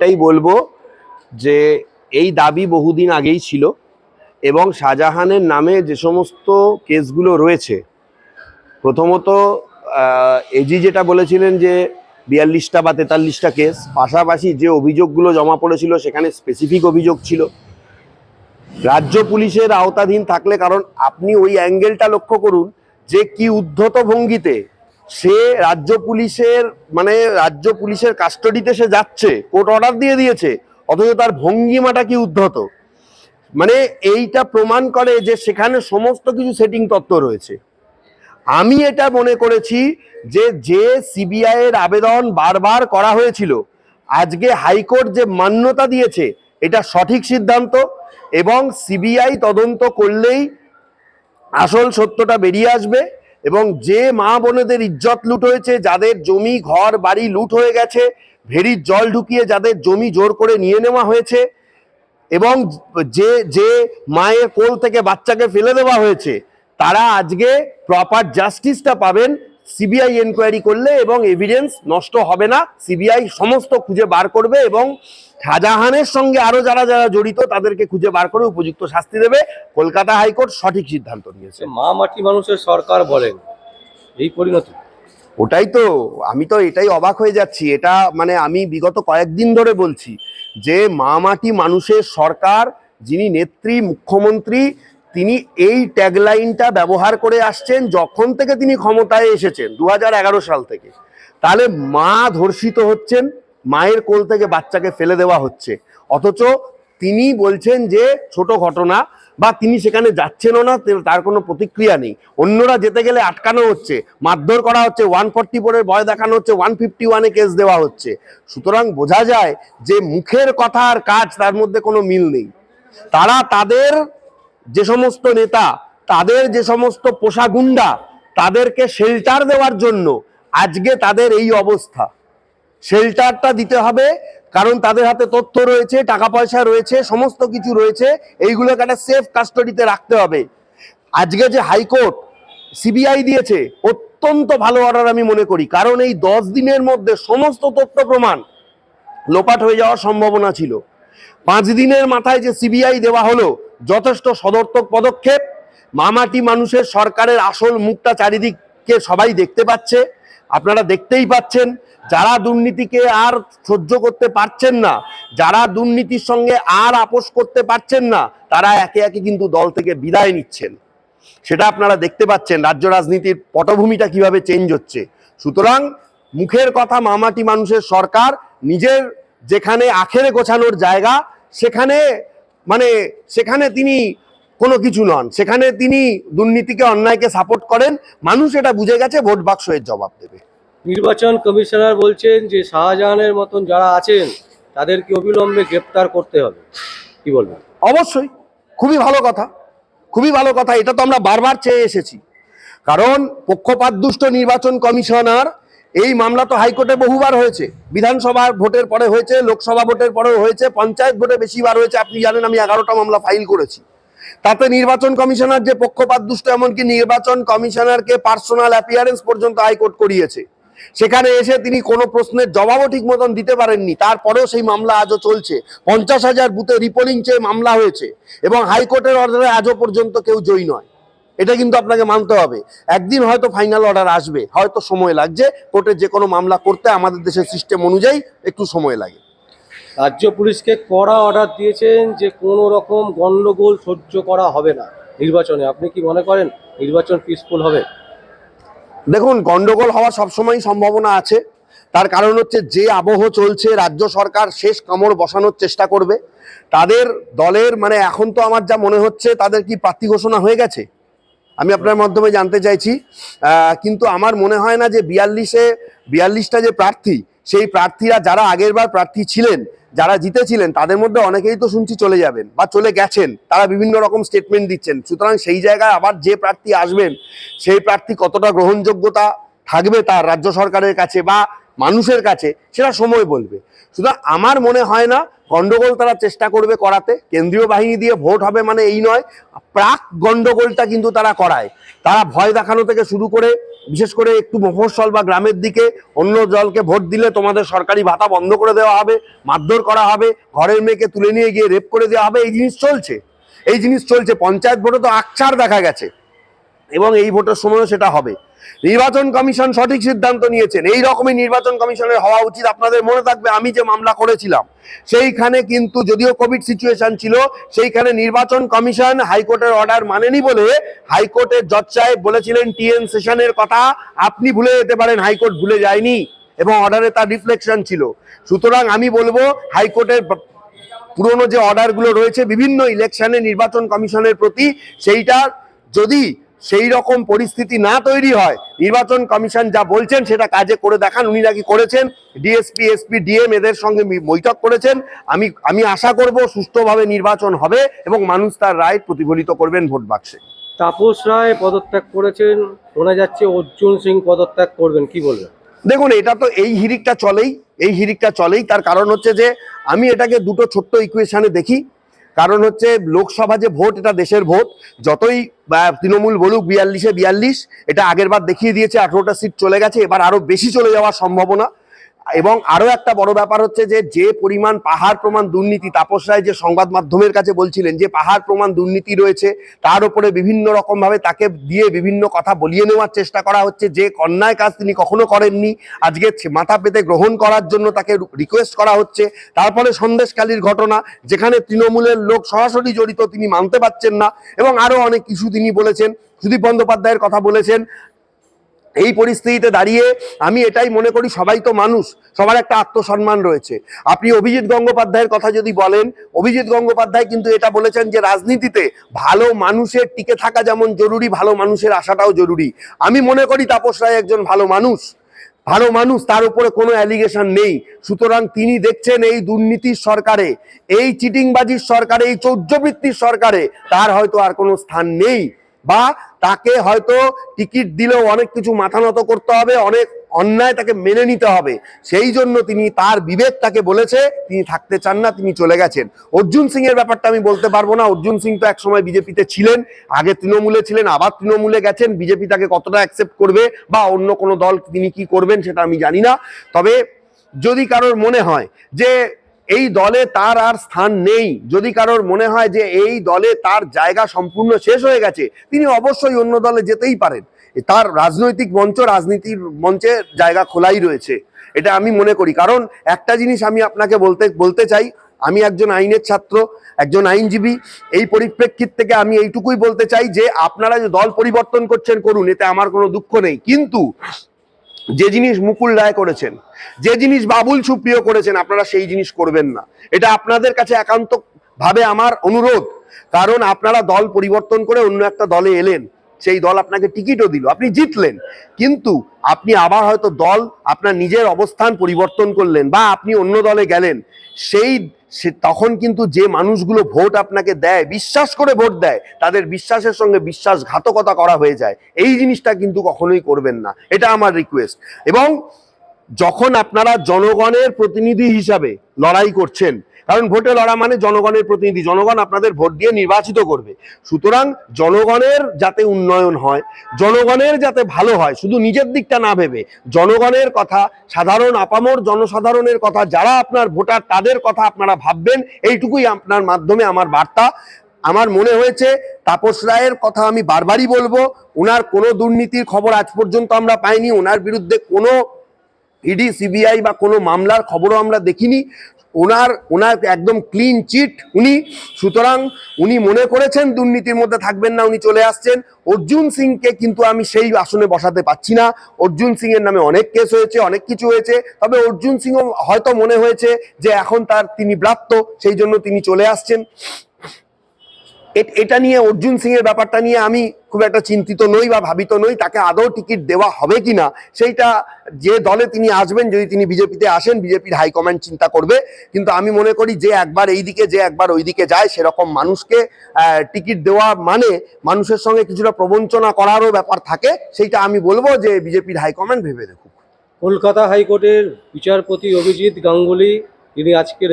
এটাই বলব যে এই দাবি বহুদিন আগেই ছিল এবং শাহজাহানের নামে যে সমস্ত কেসগুলো রয়েছে, প্রথমত এজি যেটা বলেছিলেন যে বিয়াল্লিশটা বা তেতাল্লিশটা কেস, পাশাপাশি যে অভিযোগগুলো জমা পড়েছিল সেখানে স্পেসিফিক অভিযোগ ছিল। রাজ্য পুলিশের আওতাধীন থাকলে, কারণ আপনি ওই অ্যাঙ্গেলটা লক্ষ্য করুন যে কি উদ্ধত ভঙ্গিতে সে রাজ্য পুলিশের মানে রাজ্য পুলিশের কাস্টডিতে সে যাচ্ছে কোর্ট অর্ডার দিয়ে দিয়েছে, অথচ তার ভঙ্গিমাটা কি উদ্ধত? মানে এইটা প্রমাণ করে যে সেখানে সমস্ত কিছু সেটিং তত্ত্ব রয়েছে। আমি এটা মনে করেছি যে যে সিবিআই এর আবেদন বারবার করা হয়েছিল, আজকে হাইকোর্ট যে মান্যতা দিয়েছে, এটা সঠিক সিদ্ধান্ত এবং সিবিআই তদন্ত করলেই আসল সত্যটা বেরিয়ে আসবে। এবং যে মা বোনেদের ইজ্জত লুট হয়েছে, যাদের জমি, ঘর, বাড়ি লুট হয়ে গেছে ভেরির জল ঢুকিয়ে যাদের জমি জোর করে নিয়ে নেওয়া হয়েছে এবং যে যে মায়ের কোল থেকে বাচ্চাকে ফেলে দেওয়া হয়েছে, তারা আজকে প্রপার জাস্টিসটা পাবেন সিবিআই এনকোয়ারি করলে এবং এভিডেন্স নষ্ট হবে না সিবিআই সমস্ত খুঁজে বার করবে এবং শাহজাহানের সঙ্গে আরও যারা যারা জড়িত তাদেরকে খুঁজে বার করে উপযুক্ত শাস্তি দেবে। কলকাতা হাইকোর্ট সঠিক সিদ্ধান্ত নিয়েছে। মা মাটি মানুষের সরকার বলেন এই পরিণতি। ওটাই তো আমি তো এটাই অবাক হয়ে যাচ্ছি। এটা মানে আমি বিগত কয়েকদিন ধরে বলছি যে মা মাটি মানুষের সরকার যিনি নেত্রী মুখ্যমন্ত্রী তিনি এই ট্যাগলাইনটা ব্যবহার করে আসছেন যখন থেকে তিনি ক্ষমতায় এসেছেন দু হাজার এগারো সাল থেকে। তাহলে মা ধর্ষিত হচ্ছেন মায়ের কোল থেকে বাচ্চাকে ফেলে দেওয়া হচ্ছে। অথচ তিনি বলছেন যে, ছোট ঘটনা, বা তিনি সেখানে যাচ্ছেনও না তার কোনো প্রতিক্রিয়া নেই। অন্যরা যেতে গেলে আটকানো হচ্ছে। মারধর করা হচ্ছে, ওয়ান ফর্টি ফোরের ভয় দেখানো হচ্ছে, ওয়ান ফিফটি ওয়ানে কেস দেওয়া হচ্ছে। সুতরাং বোঝা যায় যে, মুখের কথা আর কাজ তার মধ্যে কোনো মিল নেই। তারা তাদের যে সমস্ত নেতা, তাদের যে সমস্ত পোষা গুন্ডা, তাদেরকে শেল্টার দেওয়ার জন্য আজকে তাদের এই অবস্থা। শেল্টারটা দিতে হবে, কারণ তাদের হাতে তথ্য রয়েছে, টাকা পয়সা রয়েছে, সমস্ত কিছু রয়েছে, এইগুলোকে একটা সেফ কাস্টডিতে রাখতে হবে। আজকে যে হাইকোর্ট সিবিআই দিয়েছে, অত্যন্ত ভালো অর্ডার আমি মনে করি, কারণ এই দশ দিনের মধ্যে সমস্ত তথ্য প্রমাণ লোপাট হয়ে যাওয়ার সম্ভাবনা ছিল। পাঁচ দিনের মাথায় যে সিবিআই দেওয়া হলো, যথেষ্ট সদর্থক পদক্ষেপ, মামাটি মানুষের সরকারের আসল মুখটা চারিদিকে সবাই দেখতে পাচ্ছে। আপনারা দেখতেই পাচ্ছেন, যারা দুর্নীতিকে আর সহ্য করতে পারছেন না, যারা দুর্নীতির সঙ্গে আর আপোষ করতে পারছেন না, তারা একে একে কিন্তু দল থেকে বিদায় নিচ্ছেন। সেটা আপনারা দেখতে পাচ্ছেন, রাজ্য রাজনীতির পটভূমিটা কীভাবে চেঞ্জ হচ্ছে। সুতরাং মুখের কথা মামাটি মানুষের সরকার, নিজের যেখানে আখেরে গোছানোর জায়গা, সেখানে মানে সেখানে তিনি কোনো কিছু নন। সেখানে তিনি দুর্নীতিকে অন্যায়কে সাপোর্ট করেন। মানুষ এটা বুঝে গেছে ভোট বাক্সের জবাব দেবে। নির্বাচন কমিশনার বলছেন যে শাহজাহানের মতন যারা আছেন তাদেরকে অবিলম্বে গ্রেপ্তার করতে হবে। কি বলবেন? অবশ্যই। খুবই ভালো কথা। খুবই ভালো কথা। এটা তো আমরা বারবার চেয়ে এসেছি। কারণ পক্ষপাতদুষ্ট নির্বাচন কমিশনার এই মামলা তো হাইকোর্টে বহুবার হয়েছে। বিধানসভার ভোটের পরে হয়েছে লোকসভা ভোটের পরেও হয়েছে পঞ্চায়েত ভোটে বেশিবার হয়েছে। আপনি জানেন আমি এগারোটা মামলা ফাইল করেছি। তাতে নির্বাচন কমিশনার যে পক্ষপাতদুষ্ট এমনকি নির্বাচন কমিশনারকে পার্সোনাল অ্যাপিয়ারেন্স পর্যন্ত হাইকোর্ট করিয়েছে। সেখানে এসে তিনি কোনো প্রশ্নের জবাবও ঠিক মতন দিতে পারেননি। তারপরেও সেই মামলা আজও চলছে। পঞ্চাশ হাজার বুথে রিপোলিং চেয়ে মামলা হয়েছে এবং হাইকোর্টের অর্ডারে আজও পর্যন্ত কেউ জয়ী নয়। এটা কিন্তু আপনাকে মানতে হবে। একদিন হয়তো ফাইনাল অর্ডার আসবে। হয়তো সময় লাগছে। কোর্টে যে কোনো মামলা করতে আমাদের দেশের সিস্টেম অনুযায়ী একটু সময় লাগে। রাজ্য পুলিশকে কড়া অর্ডার দিয়েছেন যে কোনো রকম গণ্ডগোল সহ্য করা হবে না নির্বাচনে। আপনি কি মনে করেন নির্বাচন পিসফুল হবে? দেখুন, গন্ডগোল হওয়ার সবসময় সম্ভাবনা আছে। তার কারণ হচ্ছে যে আবহ চলছে, রাজ্য সরকার শেষ কামড় বসানোর চেষ্টা করবে। তাদের দলের মানে এখন তো আমার যা মনে হচ্ছে, তাদের কি প্রার্থী ঘোষণা হয়ে গেছে? আমি আপনার মাধ্যমে জানতে চাইছি। কিন্তু আমার মনে হয় না যে বিয়াল্লিশে, বিয়াল্লিশটা যে প্রার্থী, সেই প্রার্থীরা যারা আগেরবার প্রার্থী ছিলেন যারা জিতেছিলেন, তাদের মধ্যে অনেকেই তো শুনছি চলে যাবেন বা চলে গেছেন, তারা বিভিন্ন রকম স্টেটমেন্ট দিচ্ছেন। সুতরাং সেই জায়গায় আবার যে প্রার্থী আসবেন, সেই প্রার্থী কতটা গ্রহণযোগ্যতা থাকবে তার রাজ্য সরকারের কাছে বা মানুষের কাছে, সেটা সময় বলবে। সুতরাং আমার মনে হয় না গন্ডগোল তারা চেষ্টা করবে করাতে। কেন্দ্রীয় বাহিনী দিয়ে ভোট হবে মানে এই নয়, প্রাক গন্ডগোলটা কিন্তু তারা করায়। তারা ভয় দেখানো থেকে শুরু করে, বিশেষ করে একটু মফস্বল বা গ্রামের দিকে অন্য দলকে ভোট দিলে তোমাদের সরকারি ভাতা বন্ধ করে দেওয়া হবে, মারধর করা হবে, ঘরের মেয়েকে তুলে নিয়ে গিয়ে রেপ করে দেওয়া হবে, এই জিনিস চলছে। এই জিনিস চলছে, পঞ্চায়েত ভোটে তো আকছার দেখা গেছে। এবং এই ভোটের সময়ও সেটা হবে। নির্বাচন কমিশন সঠিক সিদ্ধান্ত নিয়েছেন। এই রকমই নির্বাচন কমিশনের হওয়া উচিত। আপনাদের মনে থাকবে, আমি যে মামলা করেছিলাম, সেইখানে কিন্তু যদিও কোভিড সিচুয়েশন ছিল, সেইখানে নির্বাচন কমিশন হাইকোর্টের অর্ডার মানেনি বলে হাইকোর্টের জজ সাহেব বলেছিলেন, টিএন সেশনের কথা আপনি ভুলে যেতে পারেন, হাইকোর্ট ভুলে যায়নি। এবং অর্ডারে তার রিফ্লেকশন ছিল। সুতরাং আমি বলব, হাইকোর্টের পুরনো যে অর্ডারগুলো রয়েছে, বিভিন্ন ইলেকশনে নির্বাচন কমিশনের প্রতি, সেইটা যদি সেই রকম পরিস্থিতি না তৈরি হয় নির্বাচন কমিশন যা বলছেন সেটা কাজে করে দেখান উনি নাকি করেছেন। ডিএসপি এসপি ডিএম এদের সঙ্গে বৈঠক করেছেন। আমি আমি আশা করব সুষ্ঠুভাবে নির্বাচন হবে এবং মানুষ তার রায় প্রতিফলিত করবেন ভোট বাক্সে। তাপস রায় পদত্যাগ করেছেন শোনা যাচ্ছে অর্জুন সিং পদত্যাগ করবেন কি বলবেন? দেখুন এটা তো এই হিরিকটা চলেই এই হিরিকটা চলেই। তার কারণ হচ্ছে যে আমি এটাকে দুটো ছোট্ট ইকুয়েশনে দেখি। কারণ হচ্ছে লোকসভা যে ভোট, এটা দেশের ভোট। যতই তৃণমূল বলুক, বিয়াল্লিশে বিয়াল্লিশ, এটা আগের বার দেখিয়ে দিয়েছে, আঠেরোটা সিট চলে গেছে, এবার আরও বেশি চলে যাওয়ার সম্ভাবনা। এবং আরও একটা বড় ব্যাপার হচ্ছে যে যে পরিমাণ পাহাড় প্রমাণ দুর্নীতি, তাপস রায় যে সংবাদ মাধ্যমের কাছে বলছিলেন যে, পাহাড় প্রমাণ দুর্নীতি রয়েছে, তার উপরে বিভিন্ন রকম ভাবে তাকে দিয়ে বিভিন্ন কথা বলিয়ে নেওয়ার চেষ্টা করা হচ্ছে, যে অন্যায় কাজ তিনি কখনো করেননি। আজকে মাথা পেতে গ্রহণ করার জন্য তাকে রিকোয়েস্ট করা হচ্ছে। তারপরে সন্দেশকালীর ঘটনা, যেখানে তৃণমূলের লোক সরাসরি জড়িত তিনি মানতে পারছেন না, এবং আরও অনেক কিছু তিনি বলেছেন। সুদীপ বন্দ্যোপাধ্যায়ের কথা বলেছেন। এই পরিস্থিতিতে দাঁড়িয়ে আমি এটাই মনে করি, সবাই তো মানুষ, সবার একটা আত্মসম্মান রয়েছে। আপনি অভিজিৎ গঙ্গোপাধ্যায়ের কথা যদি বলেন, অভিজিৎ গঙ্গোপাধ্যায় কিন্তু এটা বলেছেন যে রাজনীতিতে ভালো মানুষের টিকে থাকা যেমন জরুরি, ভালো মানুষের আসাটাও জরুরি। আমি মনে করি তাপস রায় একজন ভালো মানুষ। ভালো মানুষ, তার উপরে কোনো অ্যালিগেশন নেই। সুতরাং তিনি দেখছেন এই দুর্নীতির সরকারে, এই চিটিংবাজির সরকারে, এই চৌর্যবৃত্তির সরকারে তার হয়তো আর কোনো স্থান নেই। বা তাকে হয়তো টিকিট দিলেও অনেক কিছু মাথা নত করতে হবে, অনেক অন্যায় তাকে মেনে নিতে হবে। সেই জন্য তিনি তার বিবেক তাকে বলেছে, তিনি থাকতে চান না, তিনি চলে গেছেন। অর্জুন সিং এর ব্যাপারটা আমি বলতে পারব না। অর্জুন সিং তো একসময় বিজেপিতে ছিলেন, আগে তৃণমূলে ছিলেন, আবার তৃণমূলে গেছেন। বিজেপি তাকে কতটা অ্যাকসেপ্ট করবে বা অন্য কোনো দল তিনি কি করবেন সেটা আমি জানি না। তবে যদি কারোর মনে হয় যে এই দলে তার আর স্থান নেই। যদি কারোর মনে হয় যে এই দলে তার জায়গা সম্পূর্ণ শেষ হয়ে গেছে, তিনি অবশ্যই অন্য দলে যেতেই পারেন। তার রাজনৈতিক মঞ্চ, রাজনীতির মঞ্চে জায়গা খোলাই রয়েছে। এটা আমি মনে করি। কারণ একটা জিনিস আমি আপনাকে বলতে বলতে চাই, আমি একজন আইনের ছাত্র, একজন আইনজীবী, এই পরিপ্রেক্ষিত থেকে আমি এইটুকুই বলতে চাই যে, আপনারা যে দল পরিবর্তন করছেন, করুন, এতে আমার কোনো দুঃখ নেই। কিন্তু যে জিনিস মুকুল রায় করেছেন, যে জিনিস বাবুল সুপ্রিয় করেছেন, আপনারা সেই জিনিস করবেন না। এটা আপনাদের কাছে একান্ত ভাবে আমার অনুরোধ। কারণ আপনারা দল পরিবর্তন করে অন্য একটা দলে এলেন। সেই দল আপনাকে টিকিটও দিল, আপনি জিতলেন। কিন্তু আপনি আবার হয়তো দল আপনার নিজের অবস্থান পরিবর্তন করলেন বা আপনি অন্য দলে গেলেন, সেই সে তখন কিন্তু যে মানুষগুলো ভোট আপনাকে দেয়, বিশ্বাস করে ভোট দেয়, তাদের বিশ্বাসের সঙ্গে বিশ্বাসঘাতকতা করা হয়ে যায়। এই জিনিসটা কিন্তু কখনোই করবেন না। এটা আমার রিকোয়েস্ট এবং যখন আপনারা জনগণের প্রতিনিধি হিসাবে লড়াই করছেন কারণ ভোটে লড়া মানে জনগণের প্রতিনিধি। জনগণ আপনাদের ভোট দিয়ে নির্বাচিত করবে। সুতরাং জনগণের যাতে উন্নয়ন হয়, জনগণের যাতে ভালো হয়, শুধু নিজের দিকটা না ভেবে, জনগণের কথা, সাধারণ, আপামর জনসাধারণের কথা, যারা আপনার ভোটার তাদের কথা আপনারা ভাববেন, এইটুকুই আপনার মাধ্যমে আমার বার্তা। আমার মনে হয়েছে, তাপস রায়ের কথা আমি বারবারই বলব ওনার কোনো দুর্নীতির খবর আজ পর্যন্ত আমরা পাইনি ওনার বিরুদ্ধে কোনো ইডি, সিবিআই বা কোনো মামলার খবরও আমরা দেখিনি। ওনার ওনার একদম ক্লিন চিট উনি, সুতরাং উনি মনে করেছেন দুর্নীতির মধ্যে থাকবেন না, উনি চলে আসছেন। অর্জুন সিংকে কিন্তু আমি সেই আসনে বসাতে পাচ্ছি না। অর্জুন সিং এর নামে অনেক কেস হয়েছে, অনেক কিছু হয়েছে। তবে অর্জুন সিংও হয়তো মনে হয়েছে যে এখন তার তিনি ব্রাত্য, সেই জন্য তিনি চলে আসছেন। এটা নিয়ে অর্জুন সিং এর ব্যাপারটা নিয়ে আমি খুব একটা চিন্তিত নই বা ভাবিত নই। তাকে আদৌ টিকিট দেওয়া হবে কিনা, সেইটা যে দলে তিনি আসবেন, যদি তিনি বিজেপিতে আসেন, বিজেপির হাইকমান্ড চিন্তা করবে। কিন্তু আমি মনে করি যে একবার এই দিকে যে একবার ওই দিকে যায়, সেরকম মানুষকে টিকিট দেওয়া মানে মানুষের সঙ্গে কিছুটা প্রবঞ্চনা করারও ব্যাপার থাকে। সেইটা আমি বলব যে বিজেপির হাইকমান্ড ভেবে দেখুক। কলকাতা হাইকোর্টের বিচারপতি অভিজিৎ গাঙ্গুলি, তিনি আজকে